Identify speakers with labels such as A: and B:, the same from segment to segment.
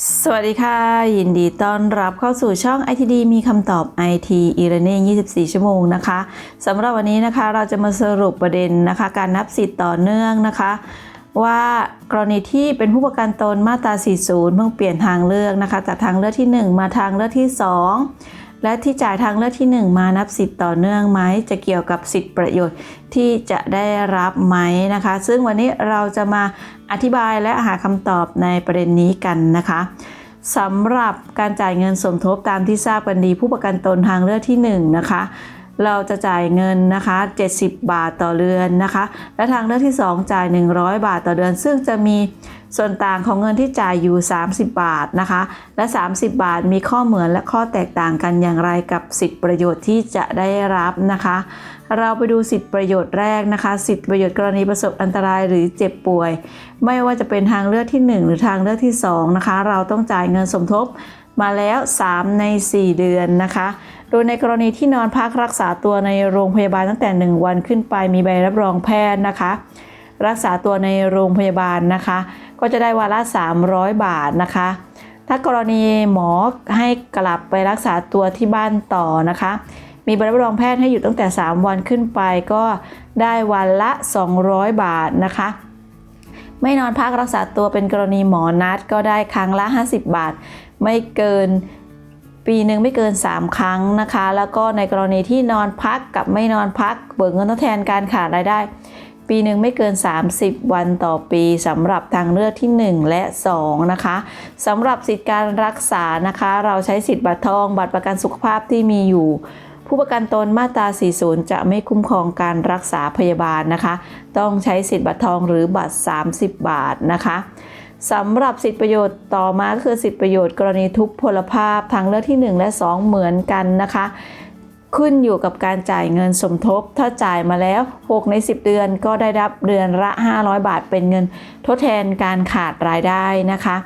A: สวัสดีค่ะ ยินดีต้อนรับเข้าสู่ช่อง ITD มีคำตอบ IT e-learning 24 ชั่วโมงนะคะสำหรับวันนี้นะคะเราจะมาสรุปประเด็นนะคะ การนับสิทธิ์ต่อเนื่องนะคะ ว่ากรณีที่เป็นผู้ประกันตนมาตรา 40 เพิ่งเปลี่ยนทางเลือกนะคะ จากทางเลือกที่ 1 มาทางเลือกที่ 2 และที่จ่ายทางเลือกที่ 1 มานับสิทธิ์ต่อเนื่องไหมจะเกี่ยวกับสิทธิประโยชน์ที่จะได้รับไหมนะคะ ซึ่งวันนี้เราจะมาอธิบายและหาคำตอบในประเด็นนี้กันนะคะสำหรับการจ่ายเงินสมทบตามที่ทราบกันดี ผู้ประกันตนทางเลือกที่1นะคะเราจะจ่ายเงินนะคะ 70 บาทต่อเดือนนะคะ และทางเลือกที่ 2 จ่าย 100 บาทต่อเดือน ซึ่งจะมี ส่วนต่างของเงินที่จ่ายอยู่ 30 บาทนะคะ และ 30 บาทมีข้อเหมือนและข้อแตกต่างกันอย่างไรกับสิทธิประโยชน์ที่จะได้รับนะคะ เราไปดูสิทธิประโยชน์แรกนะคะ สิทธิประโยชน์กรณีประสบอันตรายหรือเจ็บป่วย ไม่ว่าจะเป็นทางเลือกที่ 1 หรือทางเลือกที่2นะคะ เราต้องจ่ายเงินสมทบมาแล้ว 3 ใน 4 เดือนนะคะ โดยในกรณีที่นอนพักรักษาตัวในโรงพยาบาลตั้งแต่ 1 วันขึ้นไปมีใบรับรองแพทย์นะคะ รักษาตัวในโรงพยาบาลนะคะ ก็จะได้วันละ 300 บาทนะคะ ถ้ากรณีหมอให้กลับไปรักษาตัวที่บ้านต่อนะคะ มีใบรับรองแพทย์ให้อยู่ตั้งแต่ 3 วันขึ้นไปก็ได้วันละ 200 บาทนะคะ ไม่นอนพักรักษาตัวเป็นกรณีหมอนัดก็ได้ครั้งละ 50 บาท ไม่เกินปีหนึ่งไม่เกิน 3 ครั้งนะคะ แล้วก็ในกรณีที่นอนพักกับไม่นอนพักเบิกเงินทดแทนการขาดรายได้ ปีหนึ่งไม่เกิน 30 วันต่อปีสำหรับทางเลือกที่ 1 และ 2 นะคะสำหรับสิทธิการรักษานะคะ เราใช้สิทธิบัตรทองบัตรประกันสุขภาพที่มีอยู่ ผู้ประกันตนมาตรา 40 จะไม่คุ้มครองการรักษาพยาบาลนะคะ ต้องใช้สิทธิบัตรทองหรือบัตร 30 บาทนะคะสำหรับสิทธิประโยชน์ต่อมาคือสิทธิประโยชน์กรณีทุพพลภาพทางเลือกที่ 1 และ 2 เหมือนกันนะคะ ขึ้นอยู่กับการจ่ายเงินสมทบ ถ้าจ่ายมาแล้ว 6 ใน 10 เดือนก็ได้รับเดือนละ 500 บาทเป็นเงิน ทดแทนการขาดรายได้นะคะ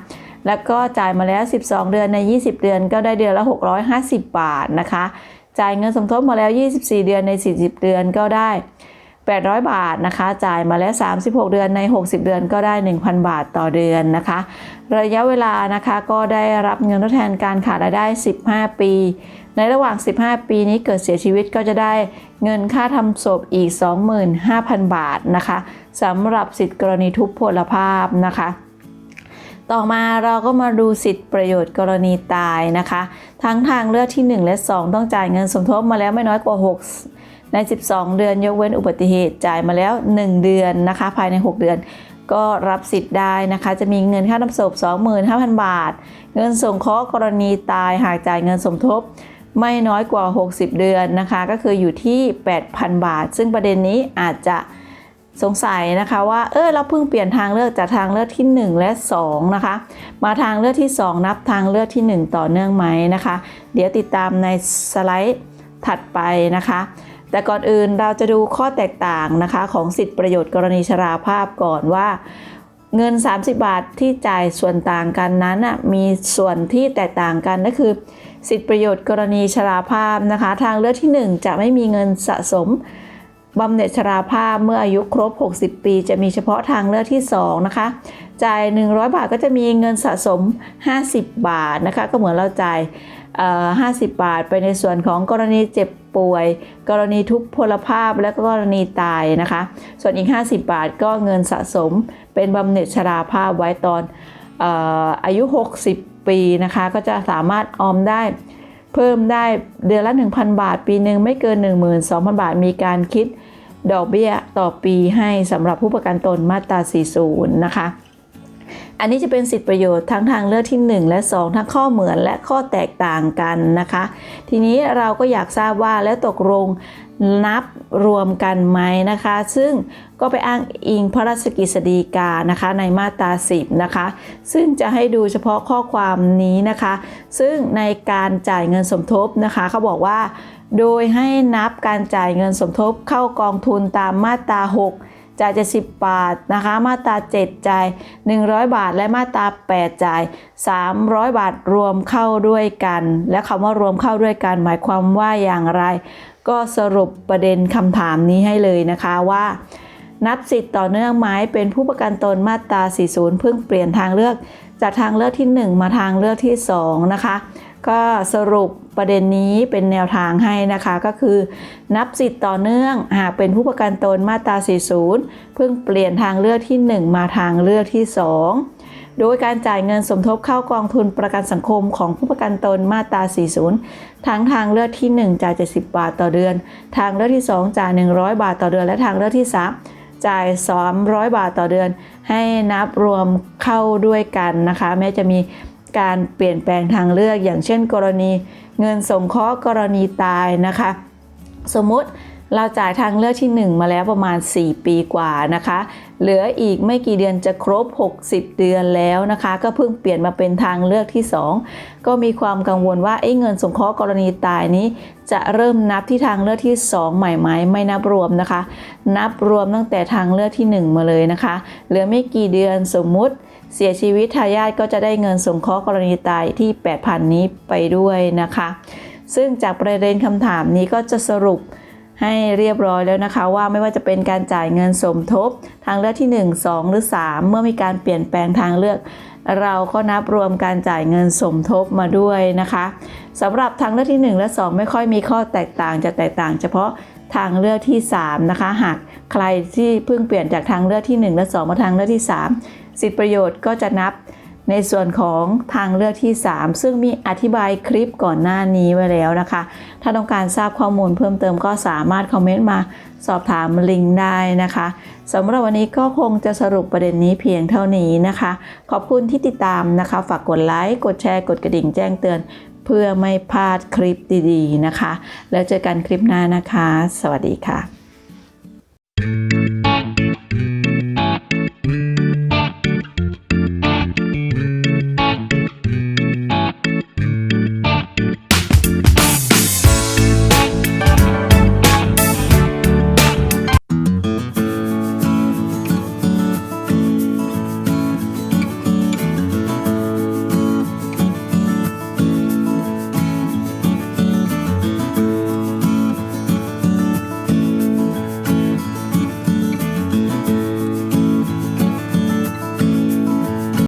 A: แล้วก็จ่ายมาแล้ว 12 เดือนใน 20 เดือนก็ได้เดือนละ 650 บาทนะคะ จ่ายเงินสมทบมาแล้ว 24 เดือนใน 40 เดือนก็ได้ 800 บาทนะคะ จ่ายมาแล้ว 36 เดือนใน 60 เดือนก็ได้ 1,000 บาทต่อเดือนนะคะ ระยะเวลานะคะก็ได้รับเงินทดแทนการขาดรายได้ 15 ปี ในระหว่าง 15 ปีนี้เกิดเสียชีวิตก็จะได้เงินค่าทำศพอีก 25,000 บาทนะคะสำหรับสิทธิกรณีทุพพลภาพนะคะต่อมาเราก็มาดูสิทธิประโยชน์กรณีตายนะคะ ทั้งทางเลือกที่ 1 และ 2 ต้องจ่ายเงินสมทบมาแล้วไม่น้อยกว่า6 ใน 12 เดือนยกเว้นอุบัติเหตุจ่ายมาแล้ว 1 เดือนนะคะ ภายใน 6 เดือน ก็รับสิทธิ์ได้นะคะ จะมีเงินค่าทำศพ 25,000 บาท เงินส่งเคราะห์กรณีตายหากจ่ายเงินสมทบ ไม่น้อยกว่า 60 เดือนนะคะ ก็คืออยู่ที่ 8,000 บาท ซึ่งประเด็นนี้อาจจะสงสัยนะคะว่าเออเราเพิ่งเปลี่ยนทางเลือกจากทางเลือกที่ 1 และ2นะคะมาทางเลือกที่ 2 นับทางเลือกที่ 1 ต่อเนื่องไหมนะคะ เดี๋ยวติดตามในสไลด์ถัดไปนะคะ แต่ก่อนอื่นเราจะดูข้อแตกต่างนะคะ ของสิทธิประโยชน์กรณีชราภาพก่อนว่า เงิน 30 บาทที่จ่ายส่วนต่างกันนั้นน่ะมีส่วนที่แตกต่างกันก็คือ สิทธิประโยชน์กรณีชราภาพนะคะ ทางเลือกที่ 1 จะไม่มีเงินสะสมบำเหน็จชราภาพเมื่ออายุครบ 60 ปี จะมีเฉพาะทางเลือกที่ 2 นะคะ จ่าย 100 บาทก็จะมีเงินสะสม 50 บาทนะคะ ก็เหมือนเราจ่าย 50 บาท ไปในส่วนของกรณีเจ็บ ป่วย กรณีทุพพลภาพและก็กรณีตายนะคะ ส่วนอีก 50 บาทก็เงินสะสมเป็นบำเหน็จชราภาพไว้ตอนอ่ออายุ 60 ปีนะคะ ก็จะสามารถออมได้เพิ่มได้เดือนละ 1,000 บาท ปีหนึ่งไม่เกิน 12,000 บาทมีการคิดดอกเบี้ยต่อปีให้สำหรับผู้ประกันตนมาตรา 40 นะคะ อันนี้จะเป็นสิทธิประโยชน์ทั้งทางเลือกที่ 1 และ 2 ทั้งข้อเหมือนและข้อแตกต่างกันนะคะ ทีนี้เราก็อยากทราบว่าแล้วตกลงนับรวมกันไหมนะคะ ซึ่งก็ไปอ้างอิงพระราชกฤษฎีกานะคะในมาตรา10นะคะ ซึ่งจะให้ดูเฉพาะข้อความนี้นะคะ ซึ่งในการจ่ายเงินสมทบนะคะเขาบอกว่า โดยให้นับการจ่ายเงินสมทบเข้ากองทุนตามมาตรา6 จ่าย70 บาทนะคะ มาตรา 7 จ่าย 100 บาท และมาตรา 8 จ่าย 300 บาทรวมเข้าด้วยกัน และคำว่ารวมเข้าด้วยกัน หมายความว่าอย่างไร ก็สรุปประเด็นคำถามนี้ให้เลยนะคะว่า นับสิทธิ์ต่อเนื่องไหมเป็นผู้ประกันตนมาตรา 40 เพิ่งเปลี่ยนทางเลือก จากทางเลือกที่ 1 มาทางเลือกที่ 2 นะคะ ก็สรุปประเด็นนี้เป็นแนวทางให้นะคะก็คือ นับสิทธิ์ต่อเนื่องหากเป็นผู้ประกันตนมาตรา 40 เพิ่งเปลี่ยนทางเลือกที่ 1 มาทางเลือกที่ 2 โดยการจ่ายเงินสมทบเข้ากองทุนประกันสังคมของผู้ประกันตนมาตรา 40 ทั้งทางเลือกที่ 1 จ่าย 70 บาทต่อเดือน ทางเลือกที่ 2 จ่าย 100 บาทต่อเดือน และทางเลือกที่ 3จ่าย 300 บาทต่อเดือน ให้นับรวมเข้าด้วยกันนะคะ แม้จะมี การเปลี่ยนแปลงทางเลือก อย่างเช่น กรณีเงินสงเคราะห์กรณีตายนะคะ สมมุติเราจ่ายทางเลือกที่ 1 มาแล้วประมาณ 4 ปีกว่านะคะ เหลืออีกไม่กี่เดือนจะครบ 60 เดือนแล้วนะคะ ก็เพิ่งเปลี่ยนมาเป็นทางเลือกที่ 2 ก็มีความกังวลว่าไอ้เงินสงเคราะห์กรณีตายนี้ จะเริ่มนับที่ทางเลือกที่ 2 ใหม่ไหมไม่นับรวมนะคะ นับรวมตั้งแต่ทางเลือกที่ 1 มาเลยนะคะ เหลือไม่กี่เดือนสมมุติ เสียชีวิตทายาทก็จะได้เงินสงเคราะห์กรณีตายที่ 8,000 นี้ไปด้วยนะคะ ซึ่งจากประเด็นคำถามนี้ก็จะสรุปให้เรียบร้อยแล้วนะคะ ว่าไม่ว่าจะเป็นการจ่ายเงินสมทบ ทางเลือกที่ 1 2 หรือ 3 เมื่อมีการเปลี่ยนแปลงทางเลือก เราก็นับรวมการจ่ายเงินสมทบมาด้วยนะคะสำหรับทางเลือกที่ 1 และ 2 ไม่ค่อยมีข้อแตกต่างจะแตกต่าง เฉพาะทางเลือกที่ 3 นะคะ หากใครที่เพิ่งเปลี่ยนจากทางเลือกที่ 1 และ 2 มาทางเลือกที่ 3 สิทธิประโยชน์ก็จะนับในส่วนของทางเลือกที่ 3 ซึ่งมีอธิบายคลิปก่อนหน้านี้ไว้แล้วนะคะ ถ้าต้องการทราบข้อมูลเพิ่มเติมก็สามารถคอมเมนต์มาสอบถามลิงก์ได้นะคะสำหรับวันนี้ก็คงจะสรุปประเด็นนี้เพียงเท่านี้นะคะ ขอบคุณที่ติดตามนะคะ ฝากกดไลค์กดแชร์กดกระดิ่งแจ้งเตือน เพื่อไม่พลาดคลิปดีๆนะคะ แล้วเจอกันคลิปหน้านะคะ สวัสดีค่ะ